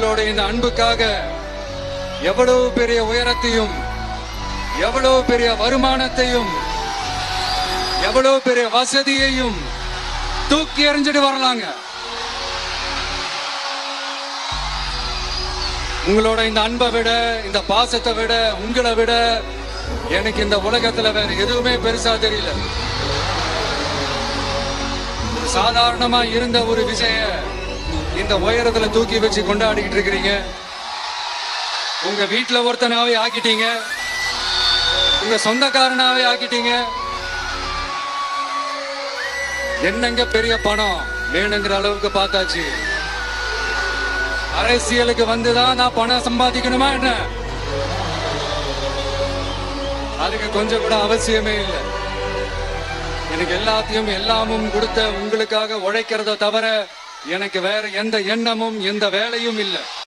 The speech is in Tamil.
உங்களோட இந்த அன்புக்காக எவ்வளவு பெரிய உயரத்தையும் எவ்வளவு பெரிய வருமானத்தையும் எவ்வளவு பெரிய வசதியையும் தூக்கி எறிஞ்சிட்டு வரலாங்க. உங்களோட இந்த அன்பை விட இந்த பாசத்தை விட உங்களை விட எனக்கு இந்த உலகத்துல வேற எதுவுமே பெருசா தெரியல. சாதாரணமா இருந்த ஒரு விஷய இந்த உயரத்துல தூக்கி வச்சு கொண்டாடிக்கிட்டு இருக்கிறீங்க. உங்க வீட்டுல ஒருத்தனாவே ஆக்கிட்டீங்க. உங்க சொந்தக்காரனாவே ஆக்கிட்டீங்க. என்னங்க பெரிய பணம் வேணுங்கிற அளவுக்கு பார்த்தாச்சு. அரசியலுக்கு வந்துதான் நான் பணம் சம்பாதிக்கணுமா என்ன? அதுக்கு கொஞ்சம் கூட அவசியமே இல்லை. எனக்கு எல்லாத்தையும் எல்லாமும் கொடுத்த உங்களுக்காக உழைக்கிறத தவிர எனக்கு வேற எந்த எண்ணமும் எந்த வேலையும் இல்லை.